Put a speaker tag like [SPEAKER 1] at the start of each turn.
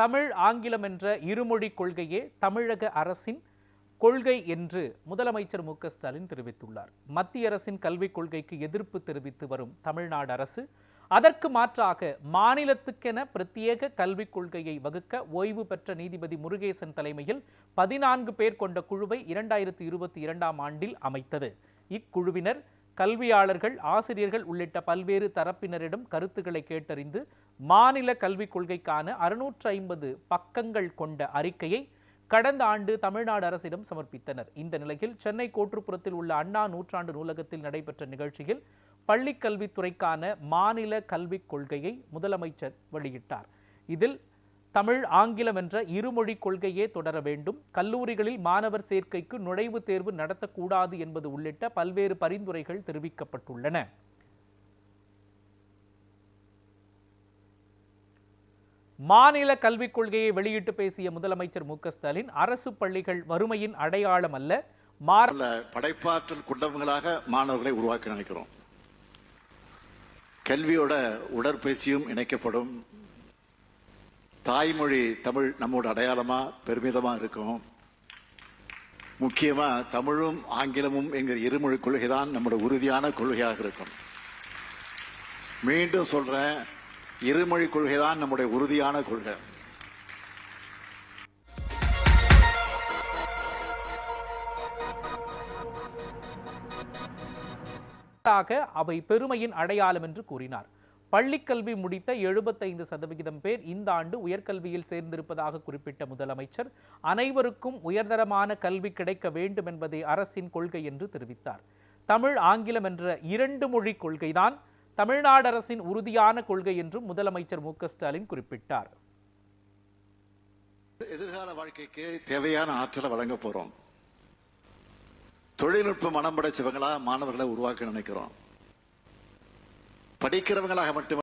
[SPEAKER 1] தமிழ் ஆங்கிலம் என்ற இருமொழி கொள்கையே தமிழக அரசின் கொள்கை என்று முதலமைச்சர் மு ஸ்டாலின் தெரிவித்துள்ளார். மத்திய அரசின் கல்விக் கொள்கைக்கு எதிர்ப்பு தெரிவித்து வரும் தமிழ்நாடு அரசு அதற்கு மாற்றாக மாநிலத்துக்கென பிரத்யேக கல்விக் கொள்கையை வகுக்க ஓய்வு பெற்ற நீதிபதி முருகேசன் தலைமையில் பதினான்கு பேர் கொண்ட குழுவை இரண்டாயிரத்தி இருபத்தி இரண்டாம் ஆண்டில் அமைத்தது. இக்குழுவினர் கல்வியாளர்கள் ஆசிரியர்கள் உள்ளிட்ட பல்வேறு தரப்பினரிடம் கருத்துக்களை கேட்டறிந்து மாநில கல்விக் கொள்கைக்கான அறுநூற்று ஐம்பது பக்கங்கள் கொண்ட அறிக்கையை கடந்த ஆண்டு தமிழ்நாடு அரசிடம் சமர்ப்பித்தனர். இந்த நிலையில் சென்னை கோற்றுப்புறத்தில் உள்ள அண்ணா நூற்றாண்டு நூலகத்தில் நடைபெற்ற நிகழ்ச்சியில் பள்ளிக்கல்வித்துறைக்கான மாநில கல்விக் கொள்கையை முதலமைச்சர் வெளியிட்டார். இதில் தமிழ் ஆங்கிலம் என்ற இருமொழி கொள்கையே தொடர வேண்டும். கல்லூரிகளில் மாணவர் சேர்க்கைக்கு நுழைவுத் தேர்வு நடத்தக்கூடாது என்பது உள்ளிட்ட பல்வேறு பரிந்துரைகள் தெரிவிக்கப்பட்டுள்ளன. மாநில கல்விக் கொள்கையை வெளியிட்டு பேசிய முதலமைச்சர் மு ஸ்டாலின் அரசு பள்ளிகள் வறுமையின் அடையாளம் அல்ல மாற
[SPEAKER 2] படைப்பாற்றல் கொண்டவங்களாக மாணவர்களை உருவாக்க நினைக்கிறோம். கல்வியோட உடற்பயிற்சியும் இணைக்கப்படும். தாய்மொழி தமிழ் நம்மோட அடையாளமா பெருமிதமா இருக்கும். முக்கியமா தமிழும் ஆங்கிலமும் என்கிற இருமொழி கொள்கை தான் நம்மளோட உறுதியான கொள்கையாக இருக்கும். மீண்டும் சொல்றேன் இருமொழி கொள்கை தான் நம்முடைய உறுதியான கொள்கை.
[SPEAKER 1] அவை பெருமையின் அடையாளம் என்று கூறினார். பள்ளிக்கல்வி முடித்த எழுபத்தைந்து சதவிகிதம் பேர் இந்த ஆண்டு உயர்கல்வியில் சேர்ந்திருப்பதாக குறிப்பிட்ட முதலமைச்சர் அனைவருக்கும் உயர்தரமான கல்வி கிடைக்க வேண்டும் என்பதே அரசின் கொள்கை என்று தெரிவித்தார். தமிழ் ஆங்கிலம் என்ற இரண்டு மொழி கொள்கைதான் தமிழ்நாடு அரசின் உறுதியான கொள்கை என்றும் முதலமைச்சர் மு ஸ்டாலின் குறிப்பிட்டார்.
[SPEAKER 2] எதிர்கால வாழ்க்கைக்கு தேவையான ஆற்றலை வழங்க போறோம். தொழில்நுட்ப மனம் படைச்சவங்களா மாணவர்களை உருவாக்க நினைக்கிறோம். படிக்கிறவங்களாக மட்டும்